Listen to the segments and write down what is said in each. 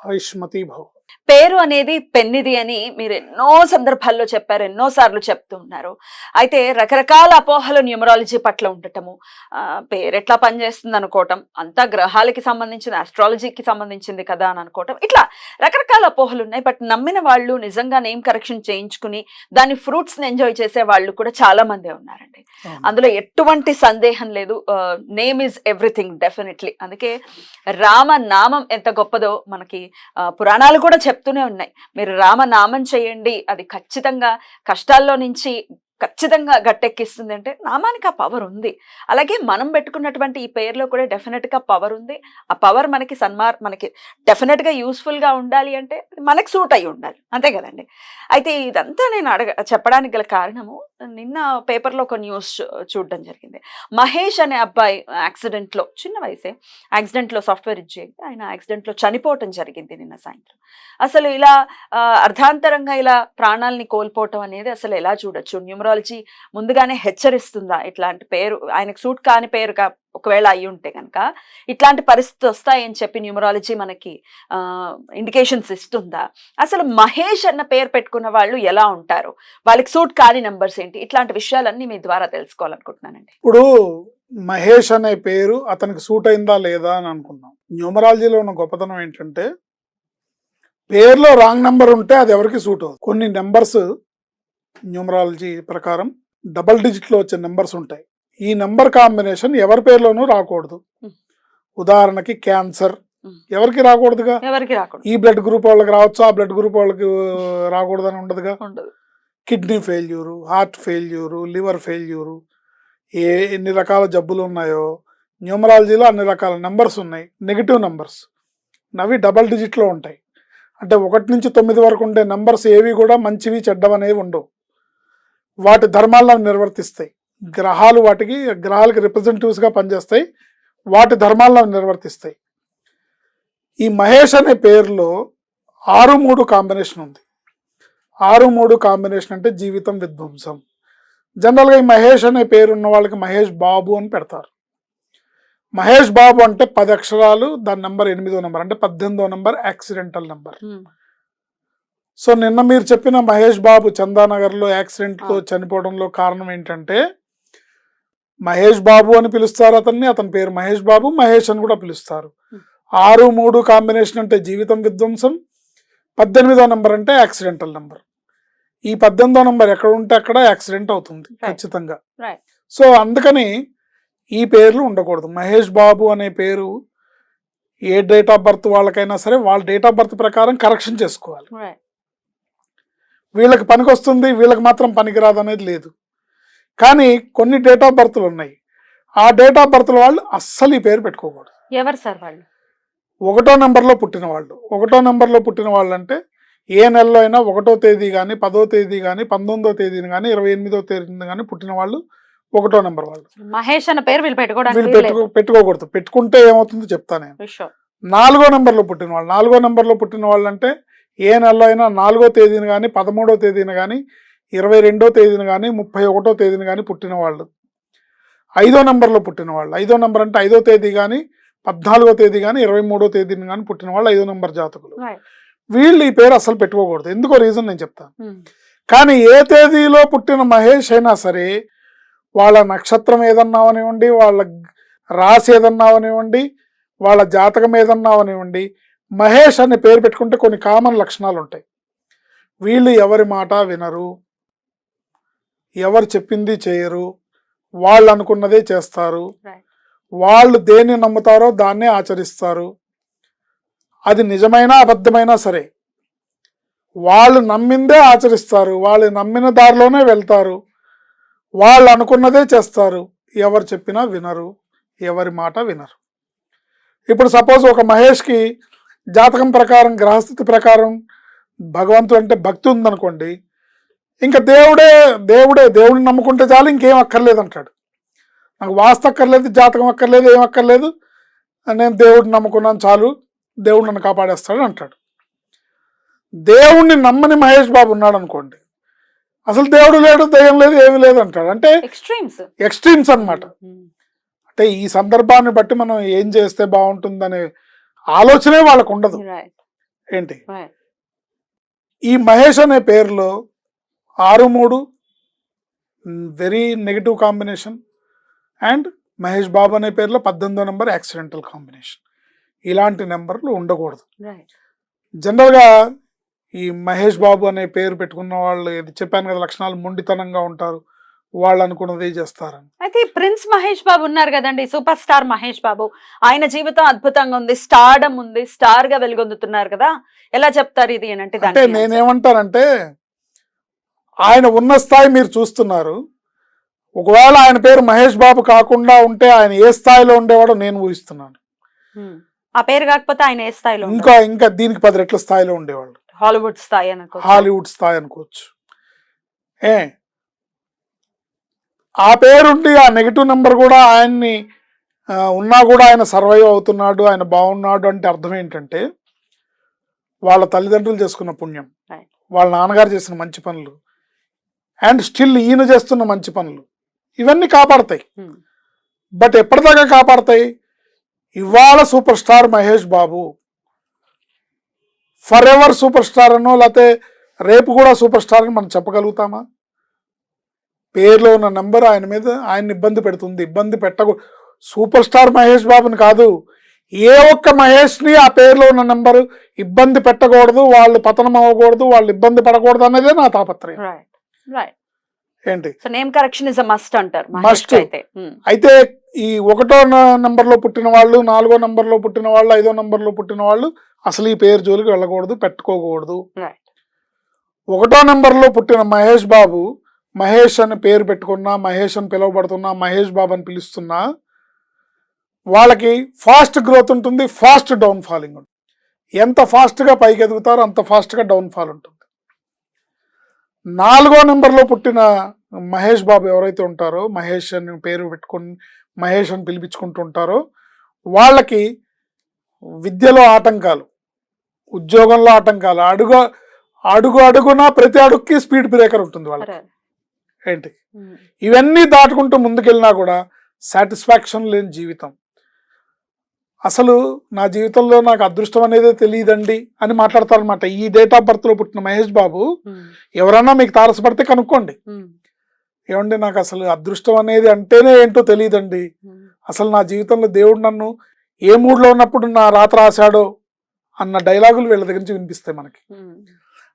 ఆయుష్మతి భవ. పేరు అనేది పెన్నిది అని మీరు ఎన్నో సందర్భాల్లో చెప్పారు ఎన్నో సార్లు చెప్తూ ఉన్నారు. అయితే రకరకాల అపోహలు న్యూమరాలజీ పట్ల ఉండటము ఆ, పేరు ఎట్లా పనిచేస్తుంది అనుకోవటం అంతా గ్రహాలకి సంబంధించిన ఆస్ట్రాలజీకి సంబంధించింది కదా అని అనుకోవటం ఇట్లా రకరకాల అపోహలు ఉన్నాయి. బట్ నమ్మిన వాళ్ళు నిజంగా నేమ్ కరెక్షన్ చేయించుకుని దాని ఫ్రూట్స్ ఎంజాయ్ చేసే వాళ్ళు కూడా చాలా మందే ఉన్నారండి. అందులో ఎటువంటి సందేహం లేదు. నేమ్ ఈజ్ ఎవ్రీథింగ్ డెఫినెట్లీ అందుకే రామ నామం ఎంత గొప్పదో మనకి పురాణాలు కూడా చెప్తూనే ఉన్నాయి. మీరు రామనామం చేయండి అది ఖచ్చితంగా కష్టాల్లో నుంచి ఖచ్చితంగా గట్టెక్కిస్తుంది అంటే నామానికి ఆ పవర్ ఉంది. అలాగే మనం పెట్టుకున్నటువంటి ఈ పేర్లో కూడా డెఫినెట్గా పవర్ ఉంది. ఆ పవర్ మనకి సన్మార్ మనకి డెఫినెట్గా యూస్ఫుల్గా ఉండాలి అంటే మనకి సూట్ అయి ఉండాలి. అంతే కదండి? అయితే ఇదంతా నేను అడగ చెప్పడానికి గల కారణము నిన్న పేపర్లో ఒక న్యూస్ చూ- చూడడం జరిగింది. మహేష్ అనే అబ్బాయి యాక్సిడెంట్లో చిన్న వయసే యాక్సిడెంట్లో సాఫ్ట్వేర్ ఇచ్చేది ఆయన యాక్సిడెంట్లో చనిపోవటం జరిగింది నిన్న సాయంత్రం. అసలు ఇలా అర్ధాంతరంగా ఇలా ప్రాణాలని కోల్పోవటం అనేది అసలు ఎలా చూడొచ్చు? టెక్నాలజీ ముందుగానే హెచ్చరిస్తుందా? ఇట్లాంటి పేరు ఆయనకు సూట్ కాని పేరుగా ఒకవేళ అయి ఉంటే కనుక ఇట్లాంటి పరిస్థితి వస్తాయని చెప్పి న్యూమరాలజీ మనకి ఇండికేషన్స్ ఇస్తుందా? అసలు మహేష్ అన్న పేరు పెట్టుకున్న వాళ్ళు ఎలా ఉంటారు? వాళ్ళకి సూట్ కాని నెంబర్స్ ఏంటి? ఇట్లాంటి విషయాలన్నీ మీ ద్వారా తెలుసుకోవాలనుకుంటున్నానండి. ఇప్పుడు మహేష్ అనే పేరు అతనికి సూట్ అయిందా లేదా అని అనుకున్నాం న్యూమరాలజీలో ఉన్న గొప్పతనం ఏంటంటే పేరులో రాంగ్ నెంబర్ ఉంటే అది ఎవరికి సూట్ అవుతుంది కొన్ని నెంబర్స్ న్యూమరాలజీ ప్రకారం డబల్ డిజిట్లో వచ్చే నెంబర్స్ ఉంటాయి. ఈ నెంబర్ కాంబినేషన్ ఎవరి పేరులోనూ రాకూడదు. ఉదాహరణకి క్యాన్సర్. ఎవరికి రాకూడదుగా? ఎవరికి రాకూడదు? ఈ బ్లడ్ గ్రూప్ వాళ్ళకి రావచ్చు ఆ బ్లడ్ గ్రూప్ వాళ్ళకి రాకూడదని ఉండదుగా? ఉండదు. Kidney failure heart failure liver failure ఏ ఎన్ని రకాల జబ్బులు ఉన్నాయో న్యూమరాలజీలో అన్ని రకాల నెంబర్స్ ఉన్నాయి. Negative numbers. అవి డబల్ డిజిట్లో ఉంటాయి. అంటే ఒకటి నుంచి తొమ్మిది వరకు ఉండే నెంబర్స్ ఏవి కూడా మంచివి చెడ్డవనేవి ఉండవు. వాటి ధర్మాలను నిర్వర్తిస్తాయి. గ్రహాలు వాటికి గ్రహాలకి రిప్రజెంటేటివ్స్గా పనిచేస్తాయి. వాటి ధర్మాలను నిర్వర్తిస్తాయి. ఈ మహేష్ అనే పేరులో ఆరు మూడు కాంబినేషన్ ఉంది. ఆరు మూడు కాంబినేషన్ అంటే జీవితం విధ్వంసం. జనరల్గా ఈ మహేష్ అనే పేరు ఉన్న వాళ్ళకి మహేష్ బాబు అని పెడతారు. మహేష్ బాబు అంటే పది అక్షరాలు దాని నెంబర్ ఎనిమిదో నెంబర్ అంటే పద్దెనిమిదో నెంబర్ యాక్సిడెంటల్ నెంబర్ సో నిన్న మీరు చెప్పిన మహేష్ బాబు చందానగర్లో యాక్సిడెంట్లో. చనిపోవడంలో కారణం ఏంటంటే మహేష్ బాబు అని పిలుస్తారు అతన్ని అతని పేరు మహేష్ బాబు మహేష్ అని కూడా పిలుస్తారు. ఆరు మూడు కాంబినేషన్ అంటే జీవితం విధ్వంసం పద్దెనిమిదో నెంబర్ అంటే యాక్సిడెంటల్ నెంబర్ ఈ పద్దెనిమిదో నెంబర్ ఎక్కడ ఉంటే అక్కడ యాక్సిడెంట్ అవుతుంది. ఖచ్చితంగా. సో అందుకని ఈ పేర్లు ఉండకూడదు మహేష్ బాబు అనే పేరు ఏ డేట్ ఆఫ్ బర్త్ వాళ్ళకైనా సరే వాళ్ళ డేట్ ఆఫ్ బర్త్ ప్రకారం కరెక్షన్ చేసుకోవాలి వీళ్ళకి పనికి వస్తుంది వీళ్ళకి మాత్రం పనికిరాదు అనేది లేదు. కానీ కొన్ని డేట్ ఆఫ్ బర్త్లు ఉన్నాయి. ఆ డేట్ ఆఫ్ బర్త్ల వాళ్ళు అస్సలు ఈ పేరు పెట్టుకోకూడదు. ఎవరు సార్ వాళ్ళు? ఒకటో నెంబర్లో పుట్టిన వాళ్ళు. ఒకటో నెంబర్లో పుట్టిన వాళ్ళు అంటే ఏ నెలలో అయినా ఒకటో తేదీ కానీ పదో తేదీ కానీ పంతొమ్మిదో తేదీని కానీ ఇరవై ఎనిమిదో తేదీని కానీ పుట్టిన వాళ్ళు ఒకటో నెంబర్ వాళ్ళు. మహేష్ అన్న పేరు వీళ్ళు పెట్టుకో పెట్టుకోకూడదు. పెట్టుకుంటే ఏమవుతుందో చెప్తాను నేను. నాలుగో నెంబర్లో పుట్టిన వాళ్ళు నాలుగో నెంబర్లో పుట్టిన వాళ్ళు అంటే ఏ నెలలో అయినా నాలుగో తేదీని కానీ పదమూడో తేదీని కానీ ఇరవై రెండో తేదీని కానీ ముప్పై ఒకటో తేదీని కానీ పుట్టిన వాళ్ళు ఐదో నెంబర్లో పుట్టిన వాళ్ళు ఐదో నెంబర్ అంటే ఐదో తేదీ కానీ పద్నాలుగో తేదీ కానీ ఇరవై మూడో తేదీని కానీ పుట్టిన వాళ్ళు ఐదో నెంబర్ జాతకులు. వీళ్ళు ఈ పేరు అసలు పెట్టుకోకూడదు. ఎందుకో రీజన్ నేను చెప్తాను కానీ ఏ తేదీలో పుట్టిన మహేష్ అయినా సరే వాళ్ళ నక్షత్రం ఏదన్నా అవనివ్వండి వాళ్ళ రాశి ఏదన్నా అవనివ్వండి వాళ్ళ జాతకం ఏదన్నా అవనివ్వండి మహేష్ అనే పేరు పెట్టుకుంటే కొన్ని కామన్ లక్షణాలు ఉంటాయి వీళ్ళు ఎవరి మాట వినరు ఎవరు చెప్పింది చేయరు వాళ్ళు అనుకున్నదే చేస్తారు. వాళ్ళు దేన్ని నమ్ముతారో దాన్నే ఆచరిస్తారు. అది నిజమైనా అబద్ధమైనా సరే వాళ్ళు నమ్మిందే ఆచరిస్తారు వాళ్ళు నమ్మిన దారిలోనే వెళ్తారు వాళ్ళు అనుకున్నదే చేస్తారు ఎవరు చెప్పినా వినరు ఎవరి మాట వినరు. ఇప్పుడు సపోజ్ ఒక మహేష్కి జాతకం ప్రకారం గ్రహస్థితి ప్రకారం భగవంతుడు అంటే భక్తి ఉందనుకోండి ఇంకా దేవుడే దేవుడే దేవుడిని నమ్ముకుంటే చాలు ఇంకేం అక్కర్లేదు అంటాడు. నాకు వాస్తు అక్కర్లేదు జాతకం అక్కర్లేదు ఏం అక్కర్లేదు నేను దేవుడిని నమ్ముకున్నాను చాలు దేవుడు నన్ను కాపాడేస్తాడు అంటాడు. దేవుణ్ణి నమ్మని మహేష్ బాబు ఉన్నాడు అనుకోండి అసలు దేవుడు లేడు దయ్యం లేదు ఏమీ లేదు అంటాడు. అంటే ఎక్స్ట్రీమ్స్ ఎక్స్ట్రీమ్స్ అన్నమాట. అంటే ఈ సందర్భాన్ని బట్టి మనం ఏం చేస్తే బాగుంటుందనే ఆలోచనే వాళ్ళకు ఉండదు ఏంటి? ఈ మహేష్ అనే పేరులో ఆరు మూడు very negative combination and Mahesh Babu అనే పేరులో పద్దెనిమిదో నెంబర్ యాక్సిడెంటల్ కాంబినేషన్. ఇలాంటి నెంబర్లు ఉండకూడదు. జనరల్గా ఈ మహేష్ బాబు అనే పేరు పెట్టుకున్న వాళ్ళు చెప్పాను కదా లక్షణాలు మొండితనంగా ఉంటారు. వాళ్ళు అనుకున్నదే చేస్తారని. అయితే ప్రిన్స్ మహేష్ బాబు ఉన్నారు కదండి సూపర్ స్టార్ మహేష్ బాబు. ఆయన జీవితం అద్భుతంగా ఉంది స్టార్డమ్ ఉంది స్టార్గా వెలుగొందుతున్నారు కదా. ఎలా చెప్తారు ఇది అని అంటే. నేనేమంటానంటే ఆయన ఉన్న స్థాయి మీరు చూస్తున్నారు. ఒకవేళ ఆయన పేరు మహేష్ బాబు కాకుండా ఉంటే ఆయన ఏ స్థాయిలో ఉండేవాడో నేను ఊహిస్తున్నాను. ఆ పేరు కాకపోతే ఆయన ఏ స్థాయిలో ఇంకా ఇంకా దీనికి పది రెట్ల స్థాయిలో ఉండేవాళ్ళు. హాలీవుడ్ స్థాయి అనుకో హాలీవుడ్ స్థాయి అనుకోవచ్చు. ఏ ఆ పేరుండి ఆ నెగిటివ్ నెంబర్ కూడా ఆయన్ని ఉన్నా కూడా ఆయన సర్వైవ్ అవుతున్నాడు ఆయన బాగున్నాడు అంటే అర్థం ఏంటంటే వాళ్ళ తల్లిదండ్రులు చేసుకున్న పుణ్యం. వాళ్ళ నాన్నగారు చేసిన మంచి పనులు అండ్ స్టిల్ ఈయన చేస్తున్న మంచి పనులు ఇవన్నీ కాపాడతాయి Hmm. బట్ ఎప్పటిదాకా కాపాడతాయి ఇవాళ super star Mahesh Babu forever super star అనో లేకపోతే రేపు కూడా సూపర్ స్టార్ అని మనం చెప్పగలుగుతామా పేరులో ఉన్న నెంబర్ ఆయన మీద ఆయన ఇబ్బంది పెడుతుంది. ఇబ్బంది పెట్టకూ సూపర్ స్టార్ మహేష్ బాబుని కాదు. ఏ ఒక్క మహేష్ని ఆ పేరులో ఉన్న నెంబరు ఇబ్బంది పెట్టకూడదు వాళ్ళు పతనం అవ్వకూడదు వాళ్ళు ఇబ్బంది పడకూడదు అనేదే నా తాపత్రయం. ఏంటి? నేమ్ కరెక్షన్ ఇస్ మస్ట్ అంటారు. అయితే. Hmm. అయితే ఈ ఒకటో నంబర్లో పుట్టిన వాళ్ళు నాలుగో నంబర్లో పుట్టిన వాళ్ళు ఐదో నంబర్లో పుట్టిన వాళ్ళు అసలు ఈ పేరు జోలికి వెళ్ళకూడదు పెట్టుకోకూడదు. ఒకటో నంబర్లో పుట్టిన మహేష్ బాబు మహేష్ అని పేరు పెట్టుకున్నా మహేష్ అని పిలువబడుతున్నా మహేష్ బాబు అని పిలుస్తున్నా వాళ్ళకి ఫాస్ట్ గ్రోత్ ఉంటుంది ఫాస్ట్ డౌన్ ఫాలింగ్ ఉంటుంది. ఎంత ఫాస్ట్గా పైకి ఎదుగుతారో అంత ఫాస్ట్గా డౌన్ ఫాల్ ఉంటుంది. నాలుగో నెంబర్లో పుట్టిన మహేష్ బాబు ఎవరైతే ఉంటారో మహేష్ అని పేరు పెట్టుకుని మహేష్ అని పిలిపించుకుంటూ ఉంటారో వాళ్ళకి విద్యలో ఆటంకాలు ఉద్యోగంలో ఆటంకాలు అడుగు అడుగు అడుగున ప్రతి అడుగుకి స్పీడ్ బ్రేకర్ ఉంటుంది వాళ్ళకి. ఏంటి. ఇవన్నీ దాటుకుంటూ ముందుకెళ్ళినా కూడా సాటిస్ఫాక్షన్ లేని జీవితం అసలు నా జీవితంలో నాకు అదృష్టం అనేదే తెలియదండి అని మాట్లాడతారనమాట ఈ డేట్ ఆఫ్ బర్త్లో పుట్టిన మహేష్ బాబు. ఎవరన్నా మీకు తారసపడితే కనుక్కోండి. ఏమండి నాకు అసలు అదృష్టం అనేది అంటేనే ఏంటో తెలియదండి. అసలు నా జీవితంలో దేవుడు నన్ను ఏ మూడ్లో ఉన్నప్పుడు నా రాత రాశాడో అన్న డైలాగులు వీళ్ళ దగ్గర నుంచి వినిపిస్తాయి మనకి.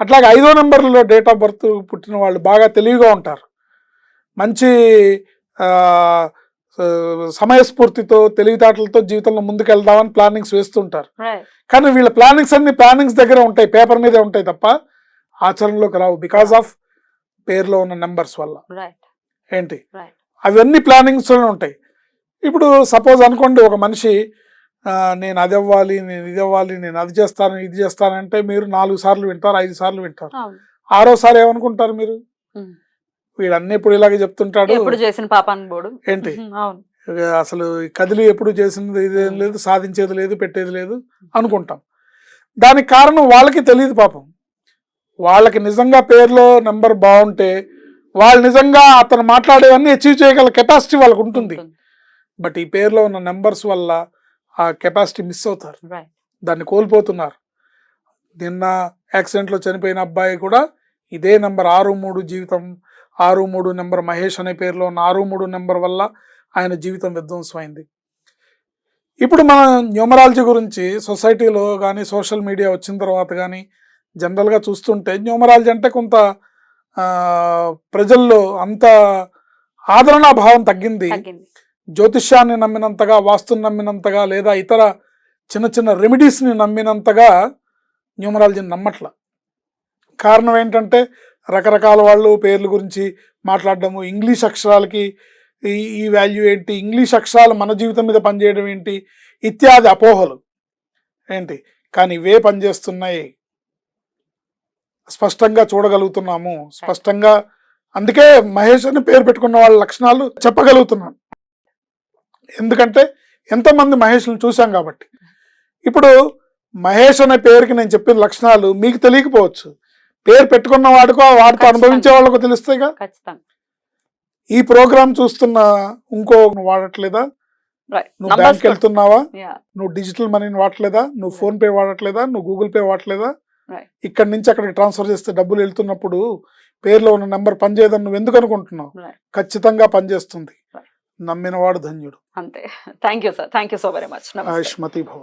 అట్లాగే ఐదో నెంబర్లో డేట్ ఆఫ్ బర్త్ పుట్టిన వాళ్ళు బాగా తెలివిగా ఉంటారు మంచి సమయస్ఫూర్తితో తెలివితేటలతో జీవితంలో ముందుకెళ్దామని ప్లానింగ్స్ వేస్తుంటారు. కానీ వీళ్ళ ప్లానింగ్స్ అన్ని ప్లానింగ్స్ దగ్గర ఉంటాయి. పేపర్ మీదే ఉంటాయి తప్ప ఆచరణలోకి రావు. బికాస్ ఆఫ్ పేరులో ఉన్న నెంబర్స్ వల్ల. ఏంటి. అవన్నీ ప్లానింగ్స్లోనే ఉంటాయి. ఇప్పుడు సపోజ్ అనుకోండి ఒక మనిషి నేను అది అవ్వాలి నేను ఇది అవ్వాలి నేను అది చేస్తాను ఇది చేస్తానంటే మీరు నాలుగు సార్లు వింటారు ఐదు సార్లు వింటారు. ఆరోసారి ఏమనుకుంటారు మీరు? వీడన్నీ ఎప్పుడు ఇలాగే చెప్తుంటాడు? ఎప్పుడు చేసిన పాపాన్ని పోడు ఏంటి? అసలు ఈ కదిలి ఎప్పుడు చేసినది ఇదేం లేదు సాధించేది లేదు పెట్టేది లేదు అనుకుంటాం. దానికి కారణం వాళ్ళకి తెలియదు పాపం. వాళ్ళకి నిజంగా పేరులో నెంబర్ బాగుంటే వాళ్ళు నిజంగా అతను మాట్లాడేవన్నీ అచీవ్ చేయగల కెపాసిటీ వాళ్ళకు ఉంటుంది. బట్ ఈ పేరులో ఉన్న నెంబర్స్ వల్ల ఆ కెపాసిటీ మిస్ అవుతారు. దాన్ని కోల్పోతున్నారు. నిన్న యాక్సిడెంట్లో చనిపోయిన అబ్బాయి కూడా ఇదే నెంబర్ ఆరు మూడు జీవితం ఆరు మూడు నెంబర్ మహేష్ అనే పేరులో ఉన్న ఆరు మూడు నెంబర్ వల్ల ఆయన జీవితం విధ్వంసమైంది. ఇప్పుడు మన న్యూమరాలజీ గురించి సొసైటీలో కానీ సోషల్ మీడియా వచ్చిన తర్వాత కానీ జనరల్గా చూస్తుంటే న్యూమరాలజీ అంటే కొంత ప్రజల్లో అంత ఆదరణ భావం తగ్గింది. జ్యోతిష్యాన్ని నమ్మినంతగా వాస్తుని నమ్మినంతగా లేదా ఇతర చిన్న చిన్న రెమెడీస్ని నమ్మినంతగా న్యూమరాలజీని నమ్మట్ల. కారణం ఏంటంటే రకరకాల వాళ్ళు పేర్ల గురించి మాట్లాడడము ఇంగ్లీష్ అక్షరాలకి ఈ ఈ వాల్యూ ఏంటి ఇంగ్లీష్ అక్షరాలు మన జీవితం మీద పనిచేయడం ఏంటి ఇత్యాది అపోహలు. ఏంటి? కానీ ఇవే పనిచేస్తున్నాయి. స్పష్టంగా చూడగలుగుతున్నాము. స్పష్టంగా అందుకే మహేష్ అని పేరు పెట్టుకున్న వాళ్ళ లక్షణాలు చెప్పగలుగుతున్నాను. ఎందుకంటే ఎంతమంది మహేష్ని చూశాం కాబట్టి. ఇప్పుడు మహేష్ అనే పేరుకి నేను చెప్పిన లక్షణాలు మీకు తెలియకపోవచ్చు. పేరు పెట్టుకున్న వాడికో వాడితో. అనుభవించే వాళ్ళకో తెలుస్తాయిగా ఈ ప్రోగ్రామ్ చూస్తున్న ఇంకో నువ్వు వాడట్లేదా? నువ్వు బ్యాంక్కి వెళ్తున్నావా? నువ్వు డిజిటల్ మనీని వాడట్లేదా? నువ్వు ఫోన్ పే వాడట్లేదా? నువ్వు గూగుల్ పే వాడట్లేదా. ఇక్కడి నుంచి అక్కడికి ట్రాన్స్ఫర్ చేస్తే డబ్బులు వెళ్తున్నప్పుడు పేరులో ఉన్న నెంబర్ పనిచేయదని నువ్వు ఎందుకు అనుకుంటున్నావు. ఖచ్చితంగా పనిచేస్తుంది. నమ్మినవాడు ధన్యుడు. అంతే. Thank you sir thank you so very much ఆయుష్మతి భవ